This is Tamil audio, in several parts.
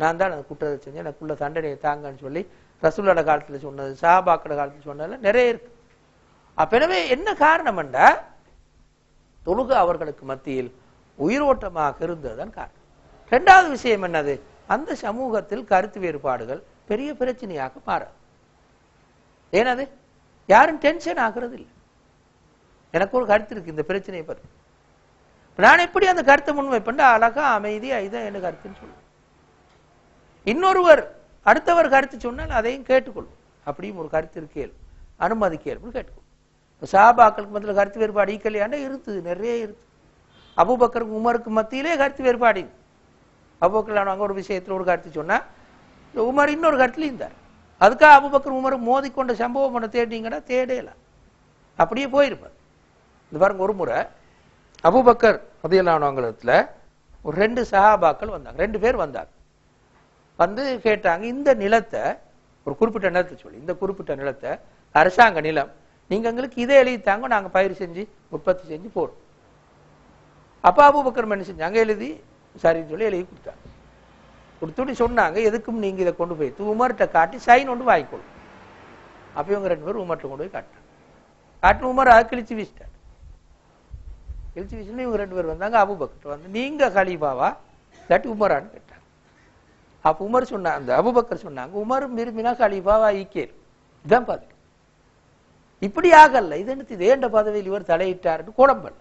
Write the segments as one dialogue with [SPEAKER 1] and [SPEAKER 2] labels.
[SPEAKER 1] நான் தான் அந்த குற்றத்தை செஞ்சேன் எனக்குள்ள தண்டனையை தாங்கன்னு சொல்லி ரசூலோட காலத்துல சொன்னது சாபாக்கோட காலத்துல சொன்னதுல நிறைய இருக்கு. அப்ப எனவே என்ன என்றா தொழுக அவர்களுக்கு மத்தியில் உயிரோட்டமாக இருந்ததுதான் காரணம். ரெண்டாவது விஷயம் என்னது? அந்த சமூகத்தில் கருத்து வேறுபாடுகள் பெரிய பிரச்சனையாக மாறாது. ஏனது? யாரும் டென்ஷன் ஆகிறது இல்லை எனக்கு ஒரு கருத்து இருக்கு இந்த பிரச்சனையை பற்றி நான் எப்படி அந்த கருத்தை முன்வைப்பேன்? அழகா அமைதியா இதான் என்ன கருத்துன்னு சொல்லுவேன் இன்னொருவர் அடுத்தவர் கருத்து சொன்னால் அதையும் கேட்டுக்கொள்ளும். அப்படியும் ஒரு கருத்து இருக்கேள் அனுமதி கேள்வி கேட்டுக்கொள்ளும். சாபாக்களுக்கு மத்தியில் கருத்து வேறுபாடு ஈக்கலையாண்டா இருக்குது. நிறைய இருக்கு அபுபக்கருக்கு உமருக்கு மத்தியிலே கருத்து வேறுபாடு அபுபக்கர் அங்கே ஒரு விஷயத்தில் ஒரு கருத்து சொன்னால் இந்த உமர் இன்னொரு கருத்துல இருந்தார். அதுக்காக அபுபக்கர் உமர் மோதிக்கொண்ட சம்பவம் பண்ண தேடிங்கன்னா தேடலாம் அப்படியே போயிருப்பார். இந்த பாருங்க ஒரு முறை அபுபக்கர் மதியலானவங்களத்தில் ஒரு ரெண்டு சஹாபாக்கள் வந்தாங்க. ரெண்டு பேர் வந்தாங்க. வந்து கேட்டாங்க இந்த நிலத்தை ஒரு குறிப்பிட்ட நிலத்தை சொல்லி இந்த குறிப்பிட்ட நிலத்தை அரசாங்க நிலம் நீங்க எங்களுக்கு இதை எழுதி தாங்க நாங்க பயிர் செஞ்சு உற்பத்தி செஞ்சு போடுறோம் அப்ப அபூபக்கர் என்ன செஞ்சாங்க எழுதி சரின்னு சொல்லி எழுதி கொடுத்தாங்க. கொடுத்துட்டு சொன்னாங்க எதுக்கும் நீங்க இதை கொண்டு போய் உமர்கிட்ட காட்டி சைன் ஒன்று வாங்கிக்கொள்ளும் அப்ப இவங்க ரெண்டு பேரும் உமர்கிட்ட கொண்டு போய் காட்டினாங்க. காட்டின உமர் அதை கிழிச்சு வீசிட்டார். கிழிச்சு வீசினா இவங்க ரெண்டு பேர் வந்தாங்க அபுபக்கர் வந்து நீங்க கலீபாவா இல்லாட்டி உமரான்னு கேட்டாங்க. அப்ப உமர் சொன்னாங்க அந்த அபுபக்கர் சொன்னாங்க உமர் விரும்பினா கலீஃபாவா ஈக்கேர் இதான் பதில் இப்படி ஆகல இது என்ன இது ஏண்ட பதவியில் இவர் தலையிட்டாருன்னு குழம்பல்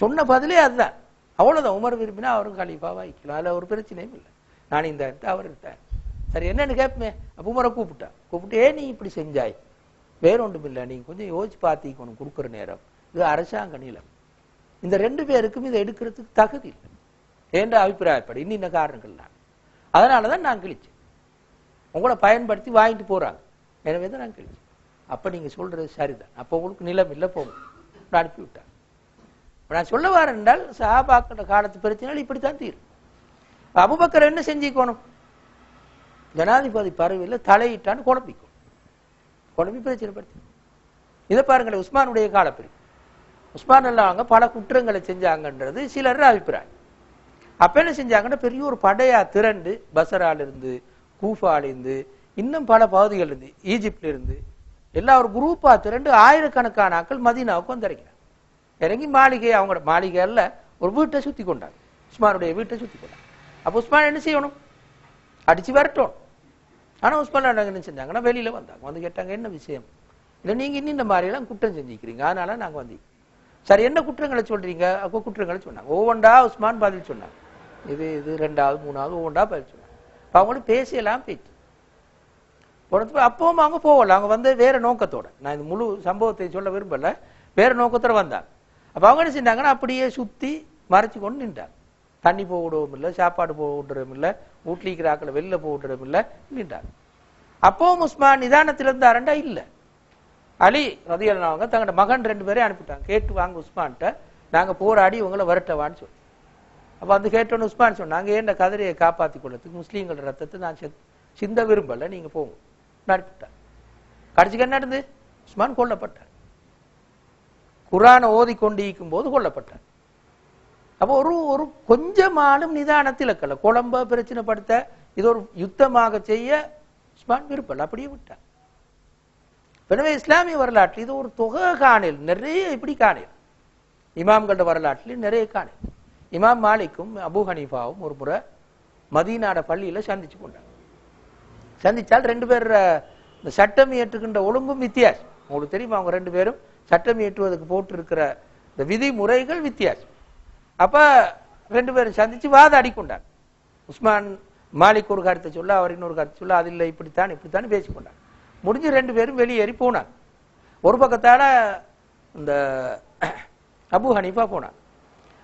[SPEAKER 1] சொன்ன பதிலே அதுதான். அவ்வளவுதான் உமர் விரும்பினா அவரும் கலீஃபாவா ஈக்கலாம் அதுல ஒரு பிரச்சனையும் இல்லை. நான் இந்த அவர் இருந்தார் சரி என்னன்னு கேட்பேன் அப்ப உமரை கூப்பிட்டா. கூப்பிட்டு ஏன் நீ இப்படி செஞ்சாய்? வேற ஒன்றும் இல்லை நீங்க கொஞ்சம் யோசிச்சு பார்த்திக்கணும் கொடுக்குற நேரம். இது அரசாங்க நிலம். இந்த ரெண்டு பேருக்கும் இதை எடுக்கிறதுக்கு தகுதி இல்லை. என்ற அபிப்பிராயப்படி? இன்னின்ன காரணங்கள்லாம். அதனால தான் நான் கிழிச்சேன். உங்களை பயன்படுத்தி வாங்கிட்டு போறாங்க. எனவே தான் நான் கிழிச்சேன். அப்ப நீங்க சொல்றது சரிதான். அப்ப உங்களுக்கு நிலம் இல்லை போகும். நான் அனுப்பி விட்டாங்க. நான் சொல்ல வரேன் என்றால் சஹாபாக்கள காலத்து பிரச்சனைகள் இப்படித்தான் தீரும். அபுபக்கர் என்ன செஞ்சுக்கணும்? ஜனாதிபதி பறவையில் தலையிட்டான்னு குழப்பிக்கும். குழப்பி பிரச்சனை படுத்தி இதை பாருங்களேன் உஸ்மானுடைய காலப்பிரிவு. உஸ்மான் அல்லாங்க பல குற்றங்களை செஞ்சாங்கன்றது சிலர் அபிப்பிராயம். அப்ப என்ன செஞ்சாங்கன்னா பெரிய ஒரு படையா திரண்டு பசரால இருந்து கூஃபால இருந்து இன்னும் பல பகுதிகள் இருந்து ஈஜிப்ட்ல இருந்து எல்லா ஒரு குரூப்பா திரண்டு ஆயிரக்கணக்கான ஆக்கள் மதீனாவுக்கு வந்திறங்கினாங்க இறங்கி மாளிகை அவங்களோட மாளிகை அல்ல ஒரு வீட்டை சுத்தி கொண்டாங்க உஸ்மானுடைய வீட்டை சுத்தி கொண்டாங்க அப்ப உஸ்மான் என்ன செய்யணும்? அடிச்சு வரட்டும் ஆனா உஸ்மான் என்ன செஞ்சாங்கன்னா வெளியில வந்தாங்க. வந்து கேட்டாங்க என்ன விஷயம்? இல்லை நீங்க இன்னும் இந்த மாதிரி எல்லாம் குற்றம் செஞ்சுக்கிறீங்க. அதனால நாங்க வந்து சரி என்ன குற்றங்களை சொல்றீங்க? அப்போ குற்றங்களை சொன்னாங்க. ஒவ்வொன்றா உஸ்மான் பதில் சொன்னாங்க இது இது ரெண்டாவது மூணாவது ஒவ்வொன்றா பயிற்சி இப்போ அப்ப அவங்களும் பேசியெல்லாம் பேச்சு உடனே அப்பவும் அவங்க போகல. அவங்க வந்து வேற நோக்கத்தோட. நான் இந்த முழு சம்பவத்தை சொல்ல விரும்பல. வேற நோக்கத்தோட வந்தாங்க. அப்போ அவங்க என்ன செஞ்சாங்கன்னா அப்படியே சுத்தி மறைச்சு கொண்டு நின்றாங்க. தண்ணி போக விடவும் இல்லை சாப்பாடு போக விடுறதும் இல்லை வீட்டில் இருக்கிற ஆக்களை வெளில போக விடுறதும் இல்லை நின்றாங்க. அப்பவும் உஸ்மான் நிதானத்தில் இருந்தாரண்டா இல்லை. அலி ரதியல்லாங்க தங்களோட மகன் ரெண்டு பேரையும் அனுப்பிட்டாங்க. கேட்டு வாங்க உஸ்மான்ட்ட. நாங்கள் போராடி உங்களை வரட்டவான்னு சொல்லி. அப்ப வந்து கேட்டோன்னு உஸ்மான் சொன்னாங்க ஏன் இந்த கதிரையை காப்பாத்தி கொள்ளத்துக்கு முஸ்லீம்களோட ரத்தத்தை நான் சிந்த விரும்பலை நீங்க போங்க. அனுப்பிட்டாங்க கடைசிக்கு என்ன நடந்து உஸ்மான் கொல்லப்பட்டார். குரானை ஓதி கொண்டிருக்கும் போது கொல்லப்பட்டார். அப்போ ஒரு ஒரு கொஞ்சமாலும் நிதானத்தில் இருக்கல. குழம்ப பிரச்சனைப்படுத்த இது ஒரு யுத்தமாக செய்ய உஸ்மான் விருப்பல் அப்படியே விட்டார். எனவே இஸ்லாமிய வரலாற்றில் இது ஒரு தொகை காணில் நிறைய இப்படி காணில். இமாம்களோட வரலாற்றில் நிறைய காணில். இமாம் மாலிக்கும் அபு ஹனீஃபாவும் ஒரு முறை மதீனாட பள்ளியில் சந்திச்சு கொண்டாங்க. சந்தித்தால் ரெண்டு பேர் இந்த சட்டம் இயற்றுகின்ற ஒழுங்கும் வித்தியாசம். உங்களுக்கு தெரியுமா அவங்க ரெண்டு பேரும் சட்டம் இயற்றுவதற்கு போட்டிருக்கிற இந்த விதிமுறைகள் வித்தியாசம். அப்போ ரெண்டு பேரும் சந்தித்து வாதாடி கொண்டாங்க உஸ்மான் மாலிக் ஒரு கருத்தை சொல்ல அவர் இன்னொரு கருத்தை சொல்ல அது இல்லை இப்படித்தான் இப்படித்தான் பேசிக்கொண்டாங்க முடிஞ்சு ரெண்டு பேரும் வெளியேறி போனாங்க. ஒரு பக்கத்தால் இந்த அபு ஹனீஃபா போனாங்க.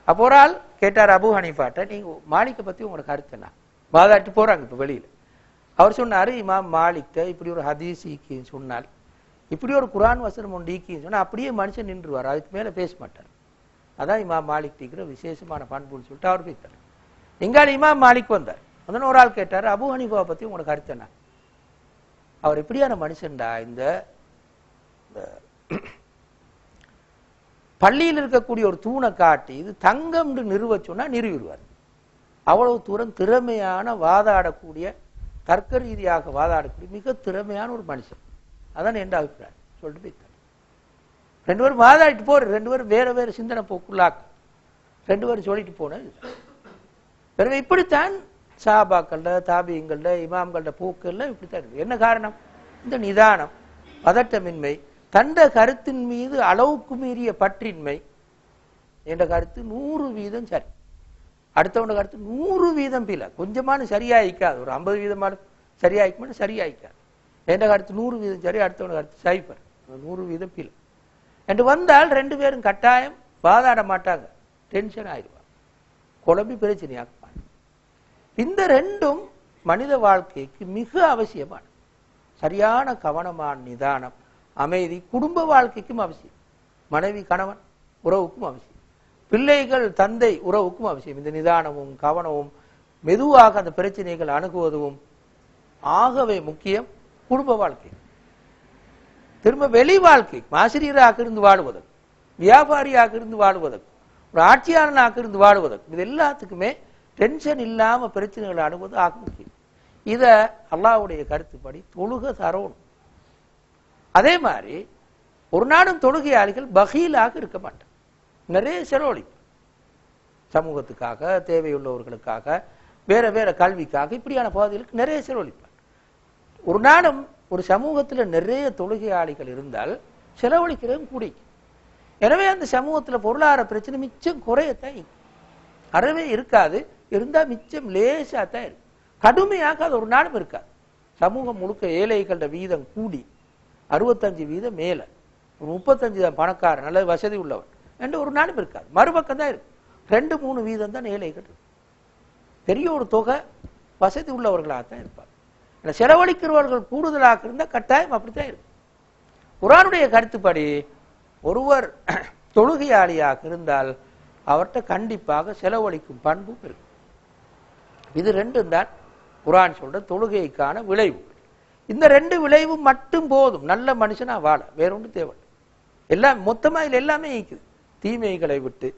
[SPEAKER 1] அப்போ ஒரு ஆள் கேட்டார் அபு ஹனீஃபாட்ட நீங்க மாலிக்கை பத்தி உங்களோட கருத்து என்ன? வாதாட்டி போறாங்க இப்ப வெளியில. அவர் சொன்னாரு இமாம் மாலிக்ட இப்படி ஒரு ஹதீஸ் ஈக்கின்னு சொன்னால் இப்படி ஒரு குரான் வசனம் ஒன்று ஈக்கின்னு சொன்னா அப்படியே மனுஷன் நின்றுவார் அதுக்கு மேல பேச மாட்டார். அதான் இமாம் மாலிக் இருக்கிற விசேஷமான பண்புன்னு சொல்லிட்டு அவர் போய்த்தார் எங்கால இமாம் மாலிக் வந்தார். அதனால ஒரு ஆள் கேட்டார் அபு ஹனிஃபாவை பத்தி உங்களோட கருத்து என்ன? அவர் எப்படியான மனுஷன்டா இந்த இந்த பள்ளியில் இருக்கக்கூடிய ஒரு தூணை காட்டி இது தங்கம்னு நிறுவ சொன்னா நிறுவிடுவார். அவ்வளவு தூரம் திறமையான வாதாடக்கூடிய தர்க்க ரீதியாக வாதாடக்கூடிய மிக திறமையான ஒரு மனுஷன். அதான் என் அபிப்பிராயம். சொல்லிட்டு ரெண்டு பேரும் வாதாடிட்டு போற ரெண்டு பேரும் வேற வேற சிந்தனை போக்குள்ளாக்கு. ரெண்டு பேரும் சொல்லிட்டு போனது பிறகு இப்படித்தான் சாபாக்கள்ட தாபியங்கள்ட இமாம்கள்ட போக்குகள்ல இப்படித்தான் இருக்கு. என்ன காரணம்? இந்த நிதானம் பதட்டமின்மை தண்ட கருத்தின் மீது அளவுக்கு மீறிய பற்றின்மை என்ற கருத்து நூறு வீதம் சரி. அடுத்தவன கருத்து நூறு வீதம் பில கொஞ்சமான சரியாயிக்காது. ஒரு ஐம்பது வீதமான சரியாயிக்க சரியாயிக்காது. என்ற கருத்து நூறு வீதம் சரி அடுத்தவன கருத்து சைப்பர் நூறு வீதம் பில என்று வந்தால் ரெண்டு பேரும் கட்டாயம் வாதாட மாட்டாங்க. டென்ஷன் ஆயிடுவாங்க. குழம்பி பிரச்சனையாக்குவாங்க. இந்த ரெண்டும் மனித வாழ்க்கைக்கு மிக அவசியமான சரியான கவனமான நிதானம். அமைதி குடும்ப வாழ்க்கைக்கும் அவசியம். மனைவி கணவன் உறவுக்கும் அவசியம். பிள்ளைகள் தந்தை உறவுக்கும் அவசியம். இந்த நிதானமும் கவனமும் மெதுவாக அந்த பிரச்சனைகள் அணுகுவதும் ஆகவே முக்கியம். குடும்ப வாழ்க்கை. திரும்ப வெளி வாழ்க்கை. ஆசிரியராக இருந்து வாழுவதற்கு வியாபாரியாக இருந்து வாழுவதற்கு ஒரு ஆட்சியாளனாக இருந்து வாழுவதற்கு இது எல்லாத்துக்குமே டென்ஷன் இல்லாம பிரச்சனைகளை அணுகுவது ஆக முக்கியம். இதை அல்லாவுடைய கருத்துப்படி தொழுக தரணும் அதே மாதிரி ஒரு நாடும் தொழுகையாளிகள் பகீலாக இருக்க மாட்டார். நிறைய செலவழிப்பு. சமூகத்துக்காக தேவையுள்ளவர்களுக்காக வேற வேற கல்விக்காக இப்படியான பகுதிகளுக்கு நிறைய செலவழிப்பார். ஒரு நாடும் ஒரு சமூகத்தில் நிறைய தொழுகையாளிகள் இருந்தால் செலவழிக்கிறதும் கூடி எனவே அந்த சமூகத்தில் பொருளாதார பிரச்சனை மிச்சம் குறையத்தான் அறவே இருக்காது. இருந்தால் மிச்சம் லேசாக தான் இருக்கும். கடுமையாக அது ஒரு நாடும் இருக்காது. சமூகம் முழுக்க ஏழைகளோட வீதம் கூடி அறுபத்தஞ்சு வீதம் மேல. ஒரு முப்பத்தஞ்சு தான் பணக்காரன் நல்ல வசதி உள்ளவன். என்று ஒரு நாளும் இருக்காது. மறுபக்கம் தான் இருக்கும் ரெண்டு மூணு வீதம் தான் ஏழைகள் பெரிய ஒரு தொகை வசதி உள்ளவர்களாக தான் இருப்பாங்க செலவழிக்கிறவர்கள் கூடுதலாக இருந்தால் கட்டாயம் அப்படித்தான் இருக்கும் குரானுடைய கருத்துப்படி ஒருவர் தொழுகையாளியாக இருந்தால் அவர்கிட்ட கண்டிப்பாக செலவழிக்கும் பண்பும் இருக்கும் இது ரெண்டும் தான் குரான் சொல்ற தொழுகைக்கான விளைவு. இந்த ரெண்டு விளைவு மட்டும் போதும். நல்ல மனுஷனா வாழ. வேற ஒன்றும் தேவை எல்லாம் மொத்தமா இதுல எல்லாமே இருக்குது தீமைகளை விட்டு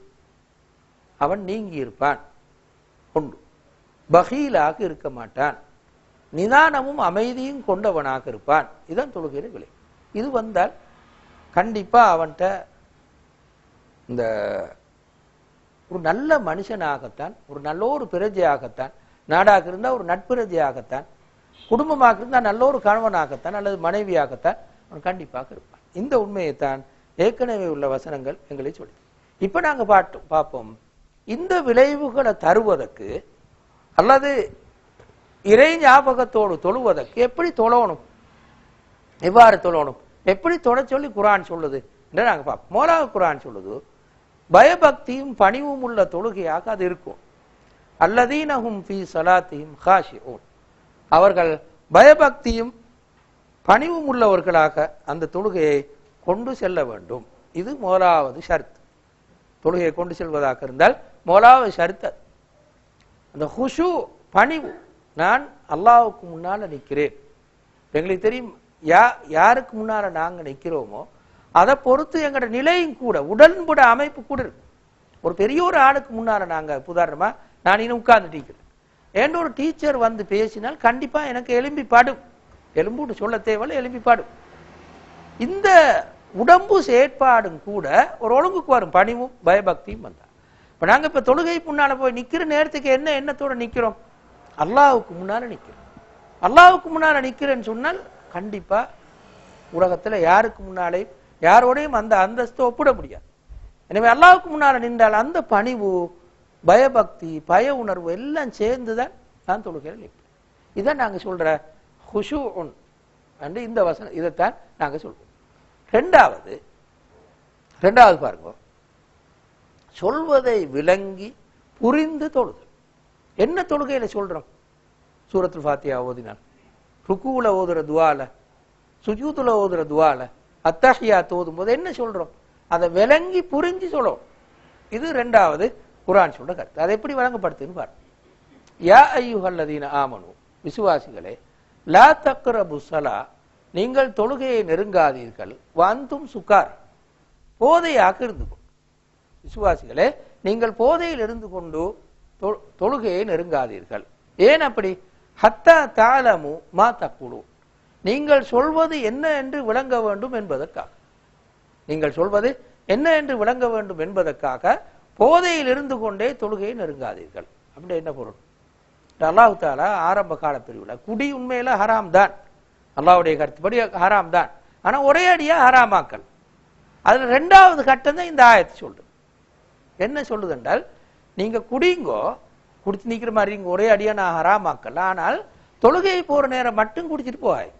[SPEAKER 1] அவன் நீங்கி இருப்பான். ஒன்று பகீலாக இருக்க மாட்டான். நிதானமும் அமைதியும் கொண்டவனாக இருப்பான். இதுதான் தொழுகிற விலை இது வந்தால் கண்டிப்பா அவன்கிட்ட இந்த ஒரு நல்ல மனுஷனாகத்தான் ஒரு நல்ல ஒரு பிரஜையாகத்தான் நாடாக இருந்தால் ஒரு நட்பிரஜையாகத்தான் குடும்பமாக இருந்தால் நல்ல ஒரு கணவனாகத்தான் அல்லது மனைவியாகத்தான் அவன் கண்டிப்பாக இருப்பான். இந்த உண்மையைத்தான் ஏற்கனவே உள்ள வசனங்கள் எங்களை சொல்லி இப்ப நாங்க பாட்டு பார்ப்போம். இந்த விளைவுகளை தருவதற்கு அல்லது இறை ஞாபகத்தோடு தொழுவதற்கு எப்படி தொழணும்? எவ்வாறு தொழணும்? எப்படி தொட சொல்லி குரான் சொல்லுது என்று நாங்க பார்ப்போம். மோலாக குரான் சொல்லுது பயபக்தியும் பணிவும் உள்ள தொழுகையாக அது இருக்கும். அல்லதீனகும் ஃபி சலாத்தியும் ஹாஷிஊன். அவர்கள் பயபக்தியும் பணிவும் உள்ளவர்களாக அந்த தொழுகையை கொண்டு செல்ல வேண்டும். இது முதலாவது ஷர்த். தொழுகையை கொண்டு செல்வதாக இருந்தால் முதலாவது ஷர்த் அந்த ஹுஷு பணிவு. நான் அல்லாவுக்கு முன்னால் நிற்கிறேன். எங்களுக்கு தெரியும் யா யாருக்கு முன்னால நாங்கள் நிற்கிறோமோ அதை பொறுத்து எங்களோட நிலையும் கூட உடன்பட அமைப்பு கூட இருக்கு ஒரு பெரிய ஒரு ஆளுக்கு முன்னால நாங்கள் உதாரணமாக நான் இன்னும் உட்கார்ந்துட்டு ஏன் ஒரு டீச்சர் வந்து பேசினால் கண்டிப்பா எனக்கு எலும்பி பாடும் எலும்புட்டு சொல்ல தேவையில்ல எலும்பி பாடும் இந்த உடம்பு செயற்பாடும் கூட ஒரு ஒழுங்குக்கு வரும். பணிவும் பயபக்தியும் வந்தா இப்போ நாங்கள் இப்போ தொழுகை முன்னால் போய் நிற்கிற நேரத்துக்கு என்ன எண்ணத்தோட நிற்கிறோம் அல்லாவுக்கு முன்னால் நிற்கிறோம் அல்லாவுக்கு முன்னால் நிற்கிறேன்னு சொன்னால் கண்டிப்பாக உலகத்தில் யாருக்கு முன்னாலே யாரோடையும் அந்த அந்தஸ்தை ஒப்பிட முடியாது. எனவே அல்லாவுக்கு முன்னால் நின்றால் அந்த பணிவு பயபக்தி பய உணர்வு எல்லாம் சேர்ந்துதான் நான் தொழுகையில் நிற்பேன். இதான் நாங்கள் சொல்ற ஹுஷு என்று இந்த வசனம் இதைத்தான் நாங்கள் சொல்வோம். ரெண்டாவது ரெண்டாவது பாருங்க. சொல்வதை விளங்கி புரிந்து தொழுதல். என்ன தொழுகையில சொல்றோம்? சூரத்துல் ஃபாத்தியா ஓதினால். ருக்குவில் ஓதுற துவால சுஜூத்துல ஓதுற துவால அத்தஹியா தோதும் போது என்ன சொல்றோம்? அதை விளங்கி புரிஞ்சு சொல்லும் இது ரெண்டாவது. குரான் சொல்ற கருத்து. அதை எப்படி வழங்கப்படுத்துன்னு பாரு யா ஐயுஹல்லதீன ஆமனு. விசுவாசிகளே லா தக்கர புசலா நீங்கள் தொழுகையை நெருங்காதீர்கள். வந்தும் சுக்கார் போதையாக இருந்து கொண்டு. விசுவாசிகளே நீங்கள் போதையில் இருந்து கொண்டு தொ- தொழுகையை நெருங்காதீர்கள். ஏன் அப்படி? ஹத்தா தாலமு மா தக்குழு நீங்கள் சொல்வது என்ன என்று விளங்க வேண்டும் என்பதற்காக. நீங்கள் சொல்வது என்ன என்று விளங்க வேண்டும் என்பதற்காக போதையில் இருந்து கொண்டே தொழுகையை நெருங்காதீர்கள். அப்படி என்ன பொருள்? அல்லாஹு தாலா ஆரம்ப கால பிரிவில் குடி உண்மையில ஹராம் தான். அல்லாவுடைய கருத்துப்படி ஹராம் தான். ஆனால் ஒரே அடியா ஹராமாக்கல். அதில் ரெண்டாவது கட்டம் தான் இந்த ஆயத்தை சொல்லுது. என்ன சொல்லுது என்றால் நீங்க குடிங்கோ குடிச்சு நிற்கிற மாதிரி ஒரே அடியா நான் ஹராமாக்கல ஆனால் தொழுகை போற நேரம் மட்டும் குடிச்சிட்டு போவாய்.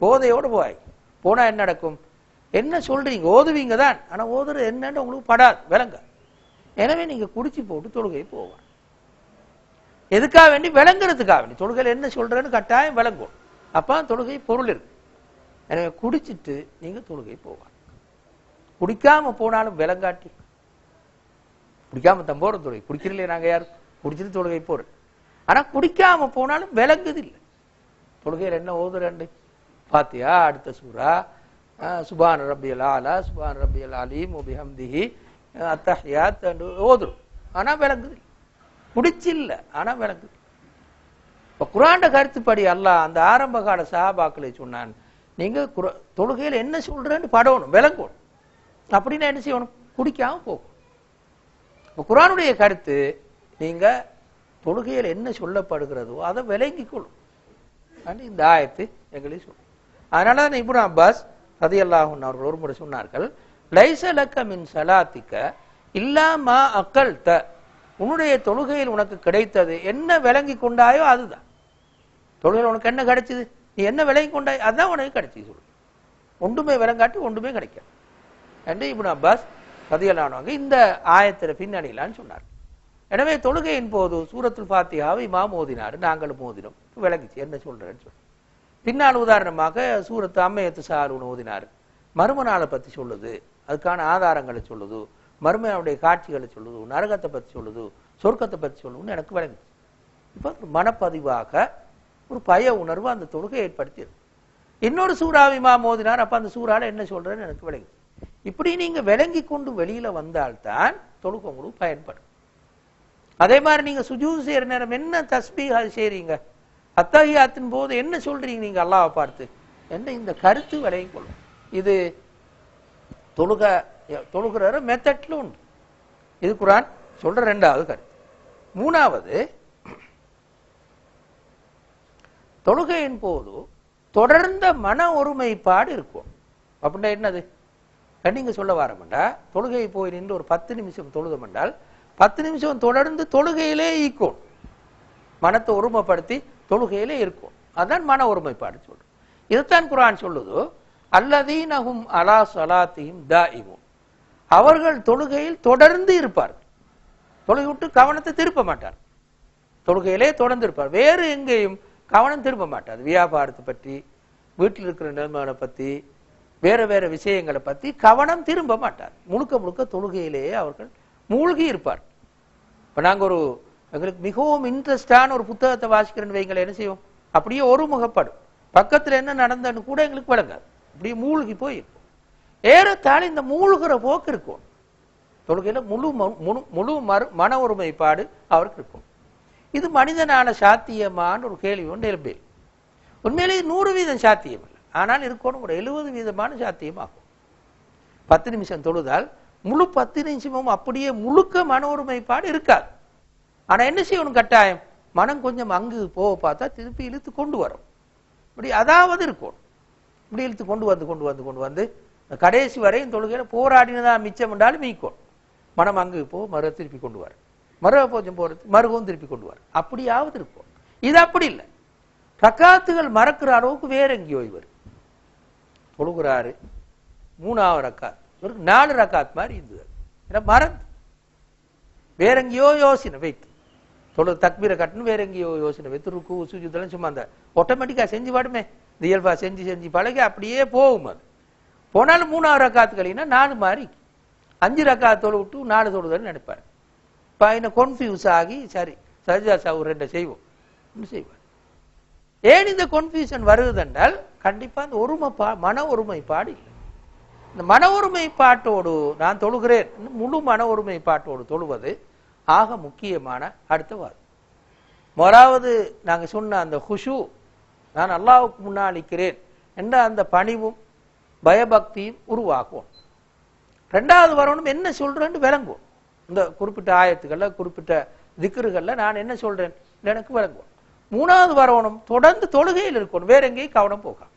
[SPEAKER 1] போதையோடு போவாய். போனா என்ன நடக்கும்? என்ன சொல்றீங்க? ஓதுவீங்க தான். ஆனால் ஓதுறது என்னன்னு உங்களுக்கு படாது விளங்க எனவே நீங்க குடிச்சு போட்டு தொழுகை போவார் எதுக்காக வேண்டி? விளங்குறதுக்காக வேண்டி. தொழுகையில் என்ன சொல்றேன்னு கட்டாயம் விளங்கும். அப்ப தொழுகை பொருள் இருக்கு. எனவே குடிச்சிட்டு நீங்க தொழுகை போவார் குடிக்காம போனாலும் விளங்காட்டி. குடிக்காம தான் போற தொழுகை. குடிக்கிறீங்களே நாங்க யார்? குடிச்சிட்டு தொழுகை போறோம் ஆனா குடிக்காம போனாலும் விளங்குது இல்லை தொழுகையில் என்ன ஓதுறண்டு பாத்தியா அடுத்த சூரா அஹ், சுபான் ரபியல் ஆலா சுபான் ரபியல் அலீம் உபிஹம்திஹி அத்தஹியாத் என்று ஓதுரும் ஆனால் விளங்குது. முடிச்சில்ல. குடிச்சில்ல விளங்குது. இப்போ குரான்ட கருத்துப்படி அல்லாஹ் அந்த ஆரம்ப கால சஹாபாக்களை சொன்னான் நீங்கள் குர- தொழுகையில் என்ன சொல்கிறேன்னு படணும் விளங்கணும். அப்படின்னா என்ன செய்யணும்? குடிக்காமல் போகும் இப்போ குரானுடைய கருத்து நீங்கள் தொழுகையில் என்ன சொல்லப்படுகிறதோ அதை விளங்கிக்கொள்ளும் இந்த ஆயத்து எங்களுக்கு சொல்லும். அதனால தான் இப்னு அப்பாஸ் ரதியல்லாஹுன் அவர்கள் ஒரு முறை சொன்னார்கள் லைசலக்க மின் சலாத்திக்க இல்லாமா அக்கல் த உன்னுடைய தொழுகையில் உனக்கு கிடைத்தது. என்ன விளங்கி கொண்டாயோ அதுதான். தொழுகையில் உனக்கு என்ன கிடைச்சது? நீ என்ன விளங்கி கொண்டாய் அதுதான் உனக்கு கிடைச்சது சொல்லு. ஒன்றுமே விளங்காட்டி ஒன்றுமே கிடைக்காது. என்று இப்னு அப்பாஸ் பதியலானவங்க இந்த ஆயத்திர பின்னணியிலான்னு சொன்னார். எனவே தொழுகையின் போது சூரத்துல் ஃபாத்தியாவை இமாம் ஓதினார் நாங்களும் ஓதினோம் விளங்கிச்சு என்ன சொல்றேன்னு சொல்லி. பின்னால் உதாரணமாக சூரத்து அம்மையத்து சாருன்னு ஓதினார் மர்ம நாளை பற்றி சொல்லுது. அதுக்கான ஆதாரங்களை சொல்லுது மறுமையானுடைய காட்சிகளை சொல்லுது நரகத்தை பற்றி சொல்லுது சொர்க்கத்தை பற்றி சொல்லுதுன்னு எனக்கு விளங்குது. இப்போ மனப்பதிவாக ஒரு பய உணர்வு அந்த தொழுகை ஏற்படுத்தியது இன்னொரு சூறாவிமா மோதினார் அப்போ அந்த சூறால என்ன சொல்கிறேன்னு எனக்கு விளங்குச்சு இப்படி நீங்கள் விளங்கி கொண்டு வெளியில் வந்தால்தான் தொழுகை உங்களுக்கு பயன்படும். அதே மாதிரி நீங்கள் சுஜூது செய்கிற நேரம் என்ன தஸ்பி அது செய்றீங்க? அத்தஹியாத்தின் போது என்ன சொல்கிறீங்க நீங்கள் அல்லாவை பார்த்து? என்ன இந்த கருத்து விலகிக் கொள்ளும். இது தொழுக தொழுகிற மெத்தட்ல உண்டு. இது குரான் சொல்ற ரெண்டாவது கருத்து. மூணாவது தொழுகையின் போது தொடர்ந்த மன ஒருமைப்பாடு இருக்கும். அப்படின்னா என்னது? நீங்க சொல்ல வரமெண்டா தொழுகை போய் நின்று ஒரு பத்து நிமிஷம் தொழுதம் பத்து நிமிஷம் தொடர்ந்து தொழுகையிலே ஈக்கும் மனத்தை ஒருமைப்படுத்தி தொழுகையிலே இருக்கும். அதான் மன ஒருமைப்பாடு சொல்றோம். இதுதான் குரான் சொல்லுது. அல்லதீனஹும் அலா சலாத்தியும் தாயிமும் அவர்கள் தொழுகையில் தொடர்ந்து இருப்பார் தொழுகை விட்டு கவனத்தை திருப்ப மாட்டார். தொழுகையிலே தொடர்ந்து இருப்பார். வேறு எங்கேயும் கவனம் திரும்ப மாட்டார். வியாபாரத்தை பற்றி வீட்டில் இருக்கிற நிலைமைகளை பற்றி வேற வேற விஷயங்களை பற்றி கவனம் திரும்ப மாட்டார். முழுக்க முழுக்க தொழுகையிலேயே அவர்கள் மூழ்கி இருப்பார். இப்போ நாங்கள் ஒரு எங்களுக்கு மிகவும் இன்ட்ரெஸ்டான ஒரு புத்தகத்தை வாசிக்கிறேன்னு வைங்களேன் என்ன செய்வோம்? அப்படியே ஒரு முகப்படும் பக்கத்தில் என்ன நடந்தன்னு கூட எங்களுக்கு விளங்காது. இப்படி மூழ்கி போயிருக்கும் ஏறத்தாழ இந்த மூழ்கிற போக்கு இருக்கும். தொழுகையில முழு முழு முழு மறு மன ஒருமைப்பாடு அவருக்கு இருக்கும். இது மனிதனான சாத்தியமான ஒரு கேள்வி ஒன்று எழுப்பி உண்மையிலேயே நூறு வீதம் சாத்தியம் இல்லை. ஆனால் இருக்கணும் ஒரு எழுபது வீதமான சாத்தியமாகும். பத்து நிமிஷம் தொழுதால் முழு பத்து நிமிஷமும் அப்படியே முழுக்க மன ஒருமைப்பாடு இருக்காது. ஆனா என்ன செய்யணும் கட்டாயம்? மனம் கொஞ்சம் அங்கு போக பார்த்தா திருப்பி இழுத்து கொண்டு வரும். இப்படி அதாவது இருக்கும் இப்படி இழுத்து கொண்டு வந்து கொண்டு வந்து கொண்டு வந்து கடைசி வரையும் தொழுகையில் போராடினதா மிச்சம் என்றாலும் மீக்கும் மனம் அங்கு போ மறு திருப்பி கொண்டு வர. மறு கொஞ்சம் போகிறது மருகவும் திருப்பி கொண்டு வர. அப்படியாவது இருக்கும். இது அப்படி இல்லை. ரக்காத்துகள் மறக்கிற அளவுக்கு வேற எங்கேயோ இவர். தொழுகிறாரு மூணாவது ரக்காத். இவருக்கு நாலு ரக்காத் மாதிரி இருந்தது. ஏன்னா மறந்து. வேற எங்கேயோ யோசனை வைத்து தொழு தக்பீரை கட்டணும் வேற எங்கேயோ யோசனை. வைத்து ருக்கு சுஜித்தெல்லாம் சும்மா அந்த ஆட்டோமேட்டிக்காக செஞ்சு பாடுமே. இந்த செஞ்சு செஞ்சு பழகி அப்படியே போகும் அது. போனாலும் மூணாவது ரக்காத்து கழினா நாலு மாதிரி அஞ்சு ரக்காத் தொழு விட்டு நாலு தொழுதல் நினைப்பார். இப்போ என்ன கன்ஃபியூஸ் ஆகி சரி சஜிதா சாவு ரெண்டை செய்வோம். செய்வார்? ஏன் இந்த கன்ஃபியூஷன் வருகுதென்றால் கண்டிப்பாக அந்த இந்த பா மன ஒருமைப்பாடு இல்லை. இந்த மன ஒருமைப்பாட்டோடு நான் தொழுகிறேன். முழு மன ஒருமைப்பாட்டோடு தொழுவது ஆக முக்கியமான அடுத்த வாரம். முதலாவது நாங்கள் சொன்ன அந்த ஹுஷு நான் அல்லாவுக்கு முன்னால் நிற்கிறேன் என்ற அந்த பணிவும் பயபக்தியும் உருவாக்குவோம் ரெண்டாவது வரணும் என்ன சொல்றேன்னு விளங்குவோம். இந்த குறிப்பிட்ட ஆயத்துக்கள்ல குறிப்பிட்ட திக்ருகள்ல நான் என்ன சொல்றேன்? எனக்கு விளங்குவோம். மூணாவது வரணும் தொடர்ந்து தொழுகையில் இருக்கணும். வேற எங்கேயும் கவனம் போகாம்.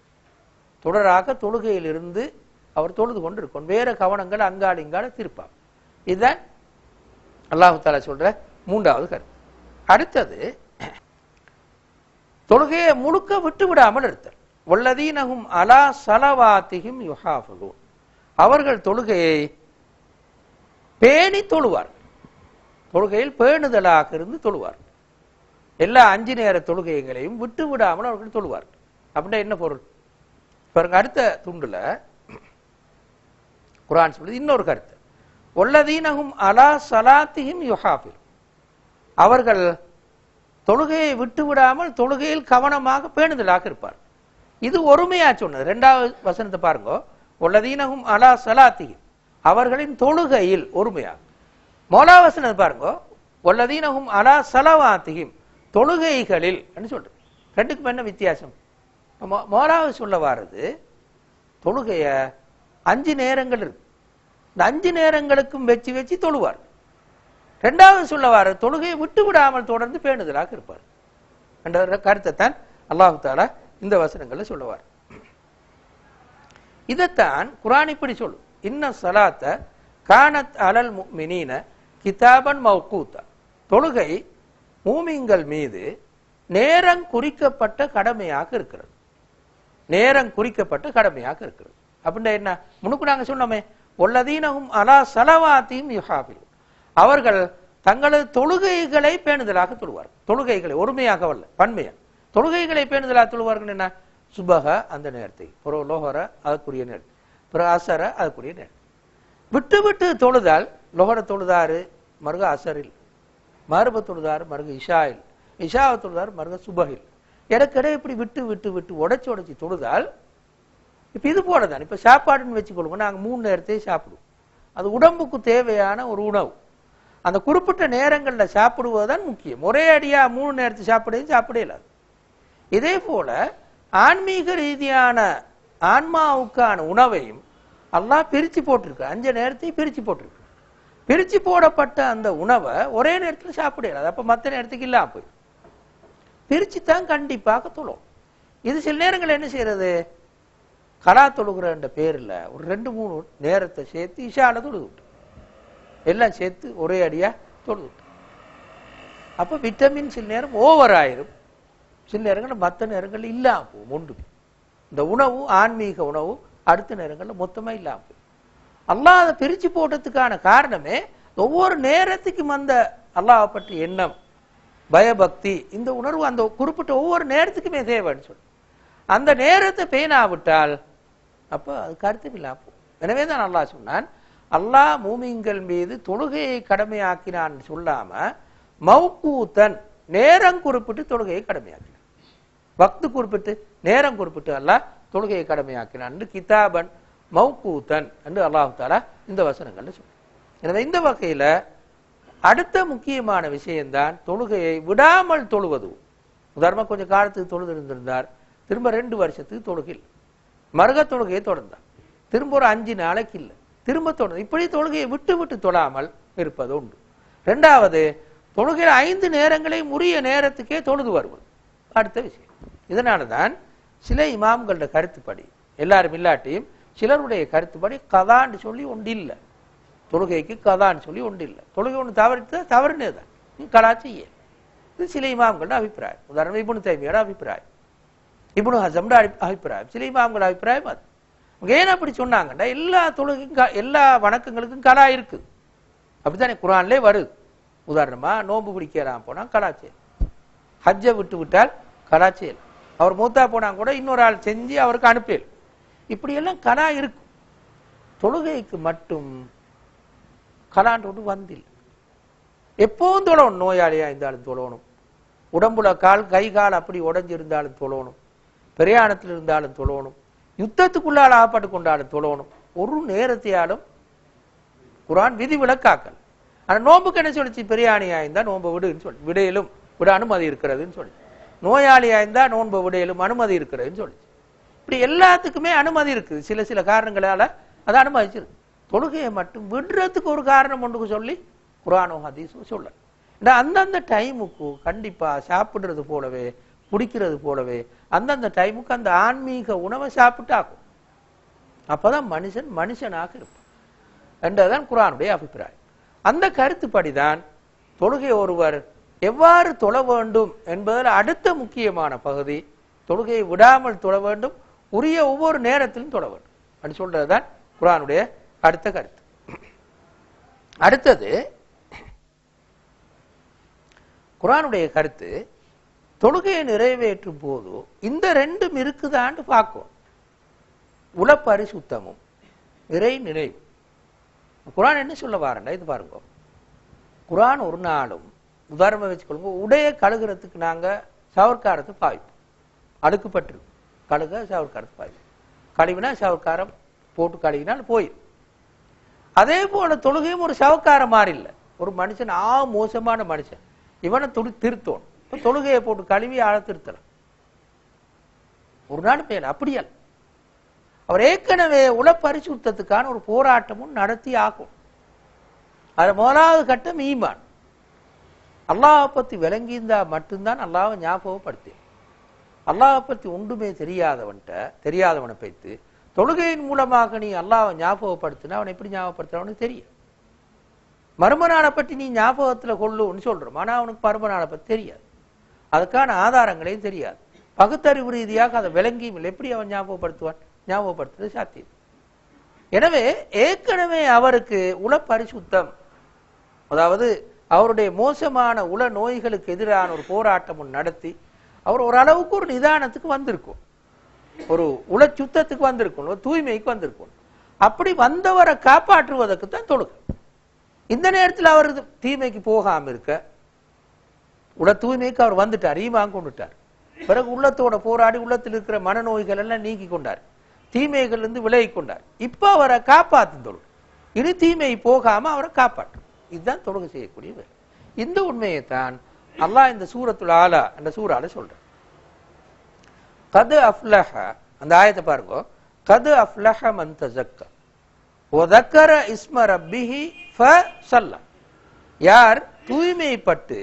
[SPEAKER 1] தொடராக தொழுகையில் இருந்து அவர் தொழுது கொண்டு இருக்கணும் வேற கவனங்கள் அங்காடு இங்கால திருப்பார். இதுதான் அல்லாஹு தாலா சொல்ற மூன்றாவது கருத்து. அடுத்தது தொழுகையை முழுக்க விட்டு விடாமல் இருத்தல். வல்லதீனகும் அலா சலவாத்திகும் யுஹாஃபுலூன். அவர்கள் தொழுகையை பேணி தொழுவார். தொழுகையில் பேணுதலாக இருந்து தொழுவார். எல்லா அஞ்சு நேர தொழுகைகளையும் விட்டு விடாமல் அவர்கள் தொழுவார். அப்படின்னா என்ன பொருள்? பாருங்க அடுத்த துண்டுல குரான் சொல்லுது இன்னொரு கருத்து. ஒல்லதீனகும் அலா சலாத்தியும் யுஹாஃபில் அவர்கள் தொழுகையை விட்டு விடாமல் தொழுகையில் கவனமாக பேணுதலாக இருப்பார். இது ஒருமையா சொன்னது. ரெண்டாவது வசனத்தை பாருங்க. உள்ளதீனகும் அலா சலாத்தியும் அவர்களின் தொழுகையில் ஒருமையா. மோலா வசனத்தை பாருங்க. உள்ளதீனகும் அலா சலவாத்தியும் தொழுகைகளில் சொல்றது. ரெண்டுக்கும் என்ன வித்தியாசம்? மோ- சொல்ல வாரது தொழுகைய அஞ்சு நேரங்கள் இருக்கு. இந்த அஞ்சு நேரங்களுக்கும் வச்சு வச்சு தொழுவார். ரெண்டாவது சொல்ல தொழுகையை விட்டு விடாமல் தொடர்ந்து பேணுதலாக இருப்பார். என்ற கருத்தை தான் அல்லாஹு தாலா இந்த வசனங்களை சொல்லுவார். இதைத்தான் குரான் இப்படி சொல்லும். இன்ன சலாத்த கானத் அலல் முஃமினீன கிதாபன் மௌகூத்தா. தொழுகை மூமிங்கள் மீது நேரம் குறிக்கப்பட்ட கடமையாக இருக்கிறது. நேரம் குறிக்கப்பட்ட கடமையாக இருக்கிறது. அப்படின்னா என்ன? முன்னுக்கு நாங்க சொன்னோமே ஒல்லதீனகும் அலா சலவாத்தியும் யுஹாபில் அவர்கள் தங்களது தொழுகைகளை பேணுதலாக தொழுவார் தொழுகைகளை ஒருமையாக அல்ல பன்மையா தொழுகைகளை பேணுதலாக தொழுவார்கள் என்ன? சுபக அந்த நேரத்தை. ஒரு லோகர அதற்குரிய நேரம். பிற அசர அதற்குரிய நேரம். விட்டு விட்டு தொழுதால் லோகர தொழுதாரு மருக அசரில். மருப தொழுதாறு மருக இஷாயில். இஷாவை தொழுதாறு மருக சுபகில். இடக்கிட இப்படி விட்டு விட்டு விட்டு உடச்சி உடச்சி தொழுதால் இப்போ இது போல தான் இப்போ சாப்பாடுன்னு வச்சுக்கொள்ளுங்க நாங்கள் மூணு நேரத்தையும் சாப்பிடுவோம். அது உடம்புக்கு தேவையான ஒரு உணவு. அந்த குறிப்பிட்ட நேரங்கள்ல சாப்பிடுவதுதான் முக்கியம். ஒரே அடியாக மூணு நேரத்தை சாப்பிடையும் சாப்பிட இயலாது. இதே போல ஆன்மீக ரீதியான ஆன்மாவுக்கான உணவையும் அல்லாஹ் பிரித்து போட்டிருக்கு. அஞ்சு நேரத்தையும் பிரித்து போட்டிருக்கு. பிரித்து போடப்பட்ட அந்த உணவை ஒரே நேரத்தில் சாப்பிட அப்போ மற்ற நேரத்துக்கு இல்லாமல் போய் பிரித்து தான் கண்டிப்பாக தொழும். இது சில நேரங்கள் என்ன செய்யறது? கலா தொழுகிறன்ற பேரில் ஒரு ரெண்டு மூணு நேரத்தை சேர்த்து இஷால தொழுது எல்லாம் சேர்த்து ஒரே அடியாக தொழுது அப்போ விட்டமின் சில நேரம் ஓவர் ஆயிரும். சில நேரங்களில் மற்ற நேரங்கள் இல்லாமல் போகும் உண்டு இந்த உணவு ஆன்மீக உணவு அடுத்த நேரங்களில் மொத்தமாக இல்லாமல் போகும். அல்லாஹ் அதை பிரித்து போட்டதுக்கான காரணமே ஒவ்வொரு நேரத்துக்கும் அந்த அல்லாஹை பற்றி எண்ணம் பயபக்தி இந்த உணர்வு அந்த குறிப்பிட்ட ஒவ்வொரு நேரத்துக்குமே தேவைன்னு சொல்லு. அந்த நேரத்தை பேணாவிட்டால் அப்போ அது கருத்து இல்லாமல் எனவே தான் நல்லா சொன்னான் அல்லாஹ் மூமிங்கள் மீது தொழுகையை கடமையாக்கினான் சொல்லாம மௌக்கூத்தன் நேரம் குறிப்பிட்டு தொழுகையை கடமையாக்கினான். பக்து குறிப்பிட்டு நேரம் குறிப்பிட்டு அல்லாஹ் தொழுகையை கடமையாக்கினான் என்று கிதாபன் மௌக்கூத்தன் என்று அல்லாஹு தாலா இந்த வசனங்கள்ல சொல்றான். எனவே இந்த வகையில அடுத்த முக்கியமான விஷயம்தான் தொழுகையை விடாமல் தொழுவது. உதாரணமாக கொஞ்சம் காலத்துக்கு தொழுது இருந்திருந்தார் திரும்ப ரெண்டு வருஷத்துக்கு தொழுகை மருக தொழுகையை தொடர்ந்தார் திரும்ப ஒரு அஞ்சு நாளைக்கு இல்லை. திரும்ப தொழுது. இப்படி தொழுகையை விட்டு விட்டு தொழாமல் இருப்பது உண்டு. ரெண்டாவது தொழுகையில் ஐந்து நேரங்களை உரிய நேரத்துக்கே தொழுது வருவது. அடுத்த விஷயம். இதனால தான் சில இமாம்களோட கருத்துப்படி எல்லாரும் இல்லாட்டியும் சிலருடைய கருத்துப்படி கதான்னு சொல்லி ஒன்று இல்லை தொழுகைக்கு கதான்னு சொல்லி ஒன்று இல்லை தொழுகை ஒன்று தவறிட்டு தவறுனே தான். நீ கலா செய்ய இது சில இமாம்களோட அபிப்பிராயம். உதாரணம் இபுனு தைமியோட அபிப்பிராயம். இபுனு ஹசம்ட அபி- அபிப்பிராயம். சில இமாம்களோட அபிப்பிராயம் அது. ஏன் அப்படி சொன்னாங்கன்னா எல்லா தொழுகைக்கும் எல்லா வணக்கங்களுக்கும் கலா இருக்குது அப்படித்தானே குரான்லே வருது. உதாரணமா நோன்பு பிடிக்கலாம் போனால் கலா செய்யலாம் ஹஜ்ஜை விட்டு விட்டால் கலா செய்யலாம் அவர் மூத்தா போனால் கூட இன்னொரு ஆள் செஞ்சு அவருக்கு அனுப்பியல் இப்படியெல்லாம் கலா இருக்கும் தொழுகைக்கு மட்டும் கலான்றோடு வந்தில்லை. எப்பவும் தொழணும். நோயாளியாக இருந்தாலும் தொழணும். உடம்புல கால் கை கால் அப்படி உடஞ்சிருந்தாலும் தொழணும். பிரயாணத்தில் இருந்தாலும் தொழணும். யுத்தத்துக்குள்ளால் ஆகப்பட்டு கொண்டாலும் தொழணும் ஒரு நேரத்தையாலும் குரான் விதி விலக்காக்கல் ஆனா நோம்புக்கு என்ன சொல்லிச்சு? பெரியாணியா இருந்தா நோன்பு விடுன்னு சொல்லி. விடையிலும் விட அனுமதி இருக்கிறதுன்னு சொல்லி. நோயாளியா இருந்தால் நோன்பு விடையிலும் அனுமதி இருக்கிறதுன்னு சொல்லி இப்படி எல்லாத்துக்குமே அனுமதி இருக்குது. சில சில காரணங்களால அதை அனுமதிச்சிருக்கு தொழுகையை மட்டும் விடுறதுக்கு ஒரு காரணம் ஒன்றுக்கு சொல்லி குரானோ ஹதீஸும் சொல்ல இந்த அந்தந்த டைமுக்கு கண்டிப்பா சாப்பிடுறது போலவே குடிக்கிறது போலவே அந்தந்த டைமுக்கு அந்த ஆன்மீக உணவை சாப்பிட்டாக்கும். அப்போதான் மனுஷன் மனுஷனாக இருப்பான். என்றதுதான் குரானுடைய அபிப்பிராயம். அந்த கருத்துப்படிதான் தொழுகை ஒருவர் எவ்வாறு தொழ வேண்டும் என்பதில் அடுத்த முக்கியமான பகுதி தொழுகையை விடாமல் தொழ வேண்டும் உரிய ஒவ்வொரு நேரத்திலும் தொழ வேண்டும். அப்படி சொல்றதுதான் குரானுடைய அடுத்த கருத்து. அடுத்தது குரானுடைய கருத்து தொழுகையை நிறைவேற்றும் போது இந்த ரெண்டும் இருக்குதான்னு பார்க்கும். உளப்பரிசுத்தமும் இறை நினைவு குரான் என்ன சொல்ல வாரண்டா இது பாருங்க. குரான் ஒரு நாளும் உதாரணமாக வச்சுக்கொள்ளுங்க உடைய கழுகிறதுக்கு நாங்கள் சவர்க்காரத்தை பாய்ப்போம் அடுக்குப்பட்டு கழுக சவர்க்காரத்தை பாய்ப்போம் கழுவினா சவர்க்காரம் போட்டு கழுவினால் போயிடும். அதே போல தொழுகையும் ஒரு சவக்காரம் மாதிரி இல்லை ஒரு மனுஷன் ஆ மோசமான மனுஷன். இவனை துடி திருத்தோணும். இப்போ தொழுகையை போட்டு கழுவி ஆழ ஒரு நாள் மேல அப்படியல்ல அவர் ஏற்கனவே உளப்பரிசுத்தத்துக்கான ஒரு போராட்டமும் நடத்தி ஆகும். அது முதலாவது கட்டம் ஈமான். அல்லாஹ் பற்றி விளங்கியிருந்தா மட்டும்தான் அல்லாவை ஞாபகப்படுத்தேன் அல்லாஹ் பற்றி ஒன்றுமே தெரியாதவன்கிட்ட தெரியாதவனை பைத்து தொழுகையின் மூலமாக நீ அல்லாவை ஞாபகப்படுத்தினா அவனை எப்படி ஞாபகப்படுத்துறவனுக்கு தெரியும். மர்மநாளை பற்றி நீ ஞாபகத்துல கொள்ளுன்னு சொல்றோம். ஆனால் அவனுக்கு மர்மநாளை பற்றி தெரியாது. அதுக்கான ஆதாரங்களையும் தெரியாது. பகுத்தறிவு ரீதியாக அதை விளங்கியும் இல்லை எப்படி அவன் ஞாபகப்படுத்துவான்? ஞாபகப்படுத்துறது சாத்தியம். எனவே ஏற்கனவே அவருக்கு உள பரிசுத்தம் அதாவது அவருடைய மோசமான உள நோய்களுக்கு எதிரான ஒரு போராட்டம் நடத்தி அவர் ஓரளவுக்கு ஒரு நிதானத்துக்கு வந்திருக்கும். ஒரு உள சுத்தத்துக்கு வந்திருக்கும் ஒரு தூய்மைக்கு வந்திருக்கும். அப்படி வந்தவரை காப்பாற்றுவதற்கு தான் தொழுக. இந்த நேரத்தில் அவர் தீமைக்கு போகாமல் இருக்க உட தூய்மைக்கு அவர் வந்துட்டார் ஈமான் கொண்டுட்டார். பிறகு உள்ளத்தோட போராடி உள்ளத்தில் இருக்கிற மனநோய்கள் எல்லாம் நீக்கி கொண்டார். தீமைகள் இருந்து விலகி கொண்டார். இப்ப அவரை காப்பாத்து தொழுகை இனி தீமை போகாம அவரை காப்பாற்றும். இதுதான் தொழுகை செய்யக்கூடிய வேலை. இந்த உண்மையை தான் அல்லாஹ் இந்த சூரத்துல ஆலா என்ற சூறால சொல்ற கது அஃப்லஹ அந்த ஆயத்தை பாருங்க. கது அஃப்லஹ மன் தஸக்கா ஒதக்கர இஸ்ம ரப்பிஹி சல்லம் யார் தூய்மைப்பட்டு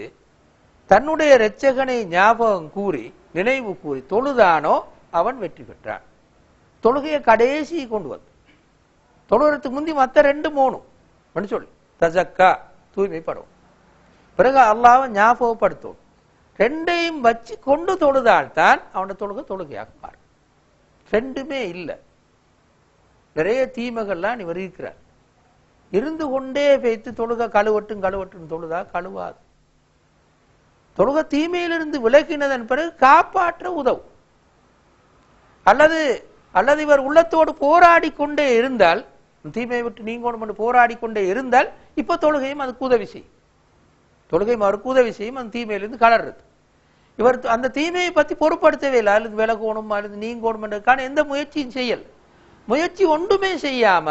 [SPEAKER 1] தன்னுடைய இரட்சகனை ஞாபகம் கூறி நினைவு கூறி தொழுதானோ அவன் வெற்றி பெற்றான். தொழுகையை கடைசி கொண்டு வந்து தொழுகிறதுக்கு முந்தி மற்ற ரெண்டு மூணும் சொல்லி. தஜக்கா தூய்மைப்படும் பிறகு அல்லாவை ஞாபகப்படுத்தும் ரெண்டையும் வச்சு கொண்டு தொழுதால் தான் அவனோட தொழுகை தொழுகையாக மாறும். ரெண்டுமே இல்லை. நிறைய தீமைகள்லாம் இவர் இருக்கிறார் இருந்து கொண்டே வைத்து தொழுக கழுவட்டும் கழுவட்டும் தொழுதா கழுவாது. தொழுக தீமையிலிருந்து விலகினதன் பிறகு காப்பாற்ற உதவும். அல்லது அல்லது இவர் உள்ளத்தோடு போராடி கொண்டே இருந்தால் தீமையை விட்டு நீங்கணும் என்று போராடி கொண்டே இருந்தால் இப்ப தொழுகையும் அதுக்கு உதவி செய்யும். தொழுகையும் அவருக்கு உதவி செய்யும் அந்த தீமையிலிருந்து கலர்றது. இவர் அந்த தீமையை பத்தி பொருட்படுத்தவே இல்லை. அல்லது விலகணும் அல்லது நீங்கணும் என்றதுக்கான எந்த முயற்சியும் செய்யல. முயற்சி ஒன்றுமே செய்யாம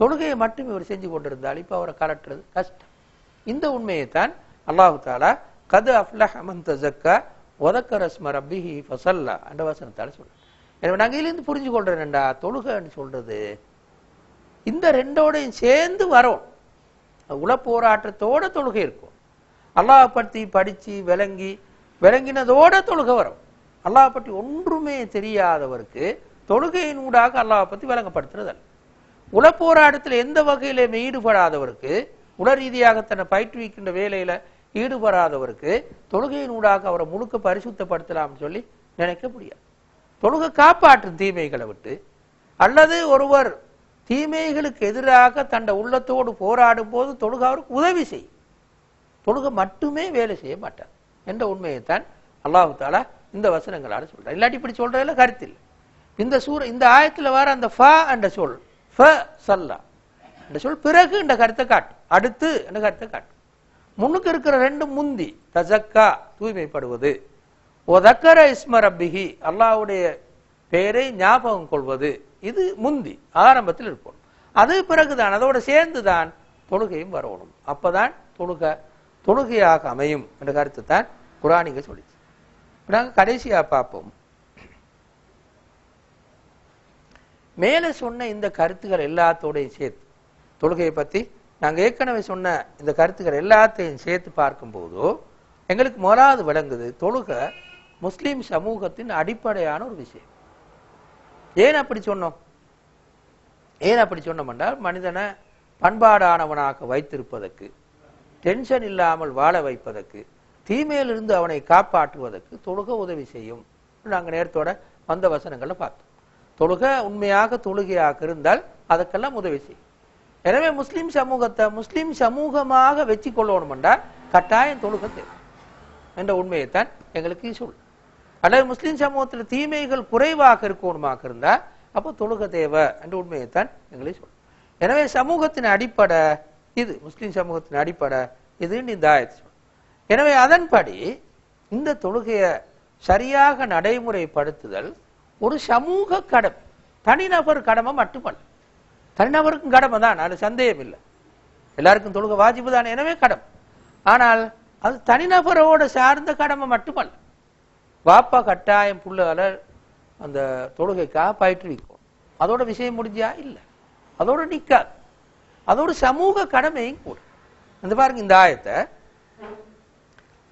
[SPEAKER 1] தொழுகையை மட்டும் இவர் செஞ்சு கொண்டிருந்தால் இப்ப அவரை கலட்டுறது கஷ்டம். இந்த உண்மையை தான் அல்லாஹு தாலா கது அஃப்லஹ் மன் தஸக்கா ஒதக்க ரஸ்ம ரப்பிஹி ஃபசல்லா அந்த வசனத்தால் சொல்கிறேன் எனவே நாங்க இதிலிருந்து புரிஞ்சு கொள்கிறேன்டா தொழுகைன்னு சொல்கிறது இந்த ரெண்டோடையும் சேர்ந்து வரோம். உள போராட்டத்தோட தொழுகை இருக்கும். அல்லாஹ் பற்றி படித்து விளங்கி விளங்கினதோட தொழுகை வரும். அல்லாஹ் பற்றி ஒன்றுமே தெரியாதவருக்கு தொழுகையின் ஊடாக அல்லாஹ் பற்றி விளங்கப்படுத்துறதல்ல உள போராட்டத்தில் எந்த வகையிலுமே ஈடுபடாதவருக்கு உள ரீதியாக தன்னை பயிற்றுவிக்கின்ற வேலையில் ஈடுபடாதவருக்கு தொழுகையின் ஊடாக அவரை முழுக்க பரிசுத்தப்படுத்தலாம்னு சொல்லி நினைக்க முடியாது. தொழுகை காப்பாற்றும் தீமைகளை விட்டு அல்லது ஒருவர் தீமைகளுக்கு எதிராக தண்ட உள்ளத்தோடு போராடும் போது தொழுக அவருக்கு உதவி செய்யும். தொழுகை மட்டுமே வேலை செய்ய மாட்டார் என்ற உண்மையைத்தான் அல்லாஹு தாலா இந்த வசனங்களால் சொல்றார். இல்லாட்டி இப்படி சொல்றதுல கருத்தில் இந்த சூர இந்த ஆயத்தில் வர அந்த ஃப என்ற சொல் ஃப சல்லா என்ற சொல் பிறகு என்ற கருத்தை காட்டும். அடுத்து என்ற கருத்தை காட்டும். முன்னுக்கு இருக்கிற ரெண்டு முந்தி தசக்கா தூய்மைப்படுவது. ஒதக்கர இஸ்ம ரப்பிஹி அல்லாஹ்வுடைய பெயரை ஞாபகம் கொள்வது. இது முந்தி ஆரம்பத்தில் இருக்கும். அது பிறகுதான் அதோட சேர்ந்துதான் தொழுகையும் வரணும். அப்பதான் தொழுக தொழுகையாக அமையும் என்ற கருத்து தான் குரானிங்க சொல்லிச்சு. இப்ப நாங்க கடைசியா பார்ப்போம். மேலே சொன்ன இந்த கருத்துக்கள் எல்லாத்தோடையும் சேர்த்து தொழுகையை பத்தி நாங்கள் ஏற்கனவே சொன்ன இந்த கருத்துக்கள் எல்லாத்தையும் சேர்த்து பார்க்கும்போது எங்களுக்கு முதலாவது விளங்குது தொழுகை முஸ்லீம் சமூகத்தின் அடிப்படையான ஒரு விஷயம். ஏன் அப்படி சொன்னோம்? ஏன் அப்படி சொன்னோம் என்றால் மனிதனை பண்பாடானவனாக வைத்திருப்பதற்கு டென்ஷன் இல்லாமல் வாழ வைப்பதற்கு தீமையிலிருந்து அவனை காப்பாற்றுவதற்கு தொழுக உதவி செய்யும். நாங்கள் நேரத்தோட வந்த வசனங்களை பார்த்தோம். தொழுக உண்மையாக தொழுகையாக இருந்தால் அதற்கெல்லாம் உதவி செய்யும். எனவே முஸ்லீம் சமூகத்தை முஸ்லீம் சமூகமாக வச்சு கொள்ளணும் என்றால் கட்டாயம் தொழுக தேவை. என்ற உண்மையைத்தான் எங்களுக்கு சொல். அல்லது முஸ்லீம் சமூகத்தில் தீமைகள் குறைவாக இருக்கணுமாக இருந்தால் அப்போ தொழுக தேவை என்ற உண்மையைத்தான் எங்களுக்கு சொல். எனவே சமூகத்தின் அடிப்படை இது முஸ்லீம் சமூகத்தின் அடிப்படை இதுன்னு இந்த ஆயத்து சொல். எனவே அதன்படி இந்த தொழுகையை சரியாக நடைமுறைப்படுத்துதல் ஒரு சமூக கடமை. தனிநபர் கடமை மட்டுமல்ல. தனிநபருக்கும் கடமை தான் அது சந்தேகம் இல்லை. எல்லாருக்கும் தொழுகை வாஜிபு தான் எனவே கடமை. ஆனால் அது தனிநபரோட சார்ந்த கடமை மட்டுமல்ல. வாப்பா கட்டாயம் புள்ளால அந்த தொழுகைக்காக பயிற்றுவிக்கும் அதோட விஷயம் முடிஞ்சா இல்லை. அதோட நிக்காது. அதோட சமூக கடமையும் கூட. இந்த பாருங்க இந்த ஆயத்தை.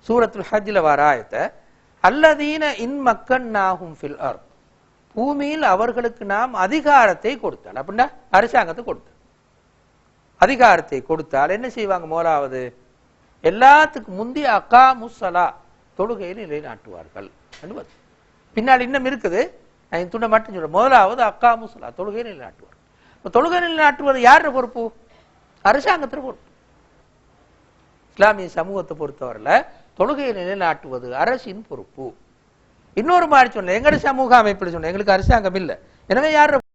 [SPEAKER 1] சூரத்துல் ஹஜ்ல வர ஆயத்தை. அல்லதீன இன் மக்கன் நாகும் ஃபில் அர் பூமியில் அவர்களுக்கு நாம் அதிகாரத்தை கொடுத்தால் அப்படின்னா அரசாங்கத்தை கொடுத்தால். அதிகாரத்தை கொடுத்தால் என்ன செய்வாங்க முதலாவது? எல்லாத்துக்கும் முந்தைய அக்கா முசலா தொழுகையில் நிலைநாட்டுவார்கள் பின்னால் இன்னும் இருக்குது. நான் துண்டை மட்டும் சொல்றேன். முதலாவது அக்கா முசலா தொழுகையை நிலைநாட்டுவார் இப்ப தொழுகை நிலைநாட்டுவது யாரோட பொறுப்பு? அரசாங்கத்தின் பொறுப்பு. இஸ்லாமிய சமூகத்தை பொறுத்தவரையில் தொழுகையை நிலைநாட்டுவது அரசின் பொறுப்பு. இன்னொரு மாதிரி சொன்னேன். எங்கட சமூக அமைப்பில் சொன்னேன். எங்களுக்கு அரசாங்கம் இல்லை. எனவே யார்